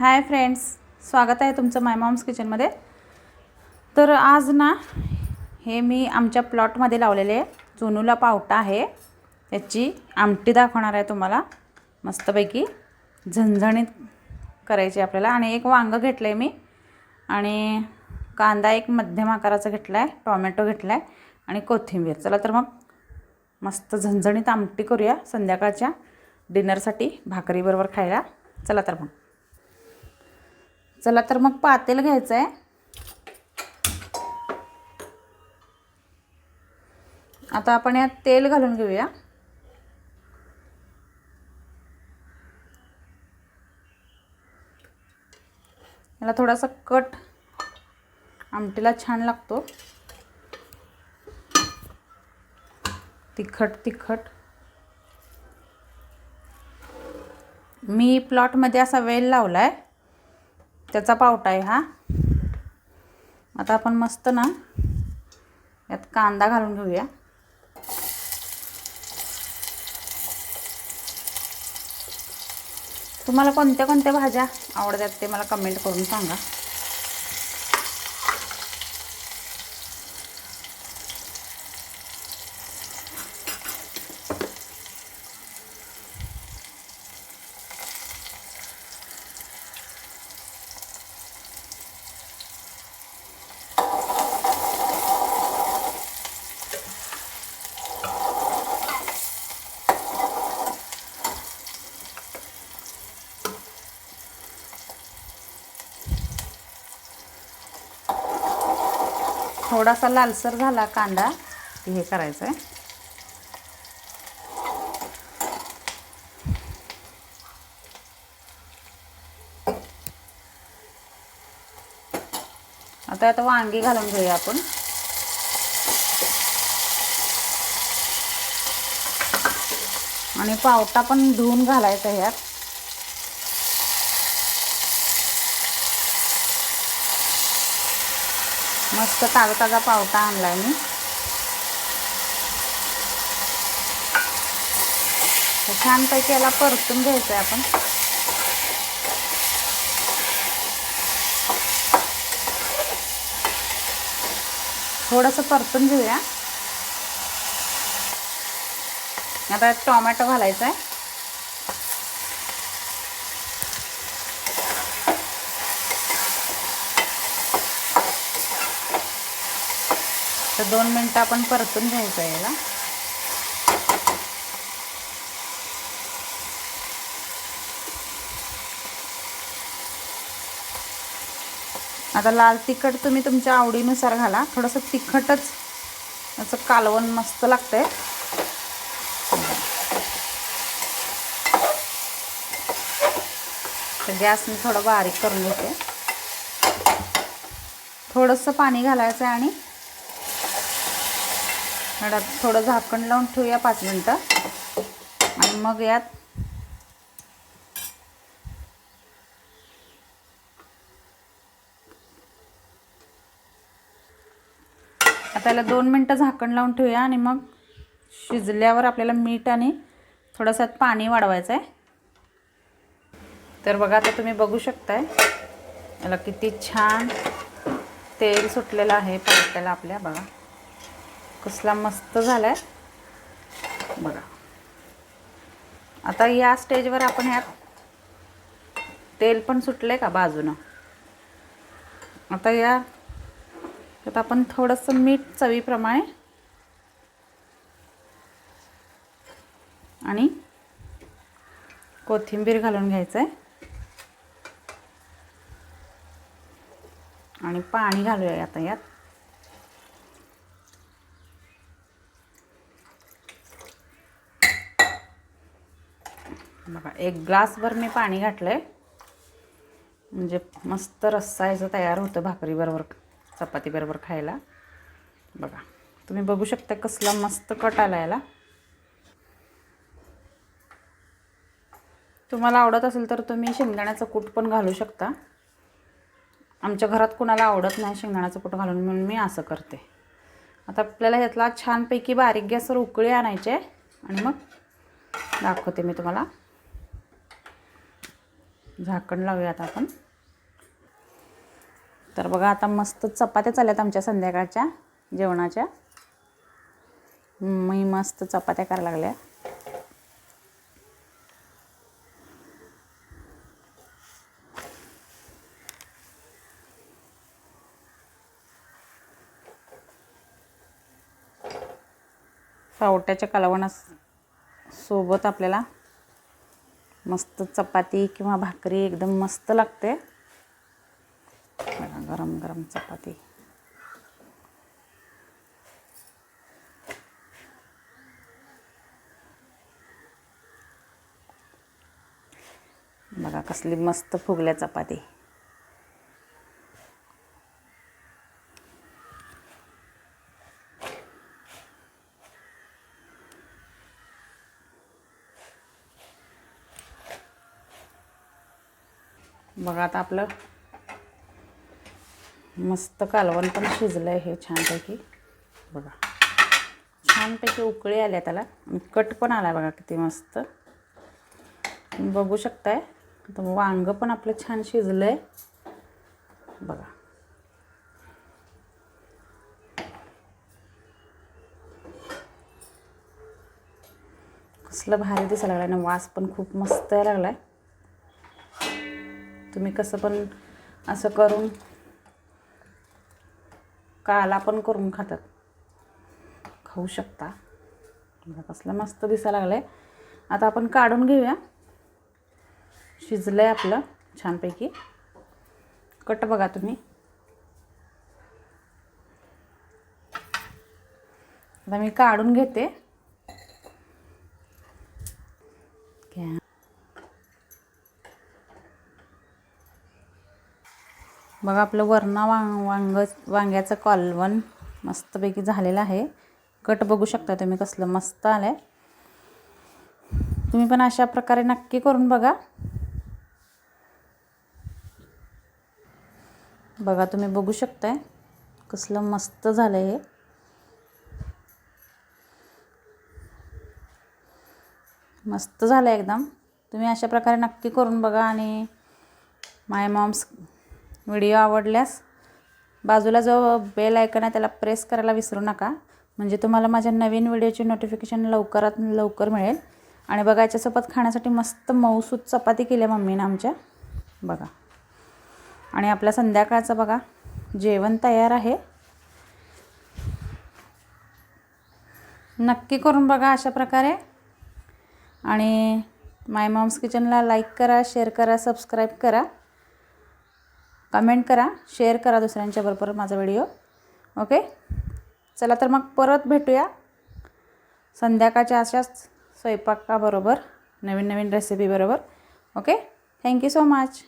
Hi friends स्वागत आहे तुमचं माय मॉम्स किचनमध्ये तर आज ना हे मी आमच्या प्लॉटमध्ये लावलेले चुनूला पावटा आहे. त्याची आमटी दाखवणार आहे तुम्हाला. मस्तपैकी झणझणीत करायची आपल्याला. आणि एक वांगं घेतलं आहे मी. आणि कांदा एक मध्यम आकाराचा घेतला आहे टॉमॅटो घेतला आहे आणि कोथिंबीर. चला तर मग मस्त झणझणीत आमटी करूया संध्याकाळच्या डिनरसाठी भाकरीबरोबर खायला. चला तर मग. चला तर मग पातेल घ्यायचं आहे आता आपण यात तेल घालून घेऊया. याला थोडासा कट आमटीला छान लागतो. तिखट तिखट. मी प्लॉटमध्ये असा वेल लावला आहे त्याचा पावटा आहे हा. आता आपण मस्त ना यात कांदा घालून घेऊया. तुम्हाला कोणत्या कोणत्या भाज्या आवडतात ते मला कमेंट करून सांगा. थोडासा लालसर झाला कांदा की हे करायचं आहे आता आता वांगी घालून घेऊया आपण. आणि पावटा पण धुवून घालायचा ह्यात मस्त ताजा ताजा पावटा आहे मी. छानपैकी याला परतून घ्यायचं आहे आपण. थोडंसं परतून घेऊया. आता टॉमॅटो टोमॅटो घालायचा आहे तर दोन मिनटं आपण परतून घ्यायचं आहे याला. आता लाल तिखट तुम्ही तुमच्या आवडीनुसार घाला. थोडंसं तिखटच असं कालवण मस्त लागतंय. तर गॅस मी थोडं बारीक करून घेते. थोडंसं पाणी घालायचं आहे आणि थोडं थोडं झाकण लावून ठेवूया पाच मिनटं. आणि मग यात आता याला दोन मिनटं झाकण लावून ठेवूया आणि मग शिजल्यावर आपल्याला मीठ आणि थोडंसं पाणी वाढवायचं आहे तर बघा आता तुम्ही बघू शकताय याला किती छान तेल सुटलेलं आहे पावट्याला आपल्या बघा. कसला मस्त झाला आहे बघा. आता या स्टेजवर आपण ह्यात तेल पण सुटलं आहे का बाजूनं? आता या त्यात आपण थोडंसं मीठ चवीप्रमाणे आणि कोथिंबीर घालून घ्यायचं आहे आणि पाणी घालूया आता यात. बघा एक ग्लासभर मी पाणी घातलं आहे म्हणजे मस्त रस्सा याचं तयार होतं भाकरीबरोबर चपातीबरोबर खायला. बघा तुम्ही बघू शकता कसला मस्त कट आला याला. तुम्हाला आवडत असेल तर तुम्ही शेंगदाण्याचं कूट पण घालू शकता. आमच्या घरात कुणाला आवडत नाही शेंगदाण्याचं कूट घालून म्हणून मी असं करते. आता आपल्याला ह्यातला छानपैकी बारीक गॅसवर उकळी आणायचे आणि मग दाखवते मी तुम्हाला. झाकण लावूयात आपण. तर बघा आता मस्त चपात्या चालल्यात आमच्या संध्याकाळच्या जेवणाच्या. मी मस्त चपात्या करायला लागल्या. पावट्याच्या कालवणास सोबत आपल्याला मस्त चपाती किंवा भाकरी एकदम मस्त लागते. बघा गरम गरम चपाती. बघा कसली मस्त फुगल्या चपाती. बघा आता आपलं मस्त कालवण पण शिजलं आहे हे छानपैकी. बघा. छानपैकी उकळी आल्या त्याला. कट पण आला बघा किती मस्त. बघू शकताय. आता वांगं पण आपलं छान शिजलं आहे बघा. कसलं भारी दिसायला लागलं आणि वास पण खूप मस्त यायला लागला आहे तुम्ही कसं पण असं करून काला पण करून खातात. खाऊ शकता. कसलं मस्त दिसायला लागलं आहे आता आपण काढून घेऊया. शिजलं आहे आपलं छानपैकी. कट बघा तुम्ही. आता मी काढून घेते. बघा आपलं वरणा वांग वांग वांग्याचं कॉलवन मस्तपैकी झालेलं आहे. कट बघू शकता तुम्ही कसलं मस्त आलं आहे तुम्ही पण अशा प्रकारे नक्की करून बघा. बघा तुम्ही बघू शकताय कसलं मस्त झालं आहे हे. मस्त झालं एकदम. तुम्ही अशा प्रकारे नक्की करून बघा आणि माय मॉम्स व्हिडिओ आवडल्यास बाजूला जो बेल आयकन आहे त्याला प्रेस करायला विसरू नका. म्हणजे तुम्हाला माझ्या नवीन व्हिडिओची नोटिफिकेशन लवकरात लवकर मिळेल. आणि बघा याच्यासोबत खाण्यासाठी मस्त मऊसूत चपाती केल्या मम्मीनं आमच्या. बघा. आणि आपल्या संध्याकाळचं बघा जेवण तयार आहे. नक्की करून बघा अशा प्रकारे. आणि माय मॉम्स किचनला लाईक करा शेअर करा सबस्क्राईब करा. कमेंट करा शेअर करा दुसऱ्यांच्याबरोबर माझा व्हिडिओ. ओके? चला तर मग परत भेटूया संध्याकाळच्या अशाच स्वयंपाकाबरोबर नवीन नवीन रेसिपीबरोबर okay? Thank you so much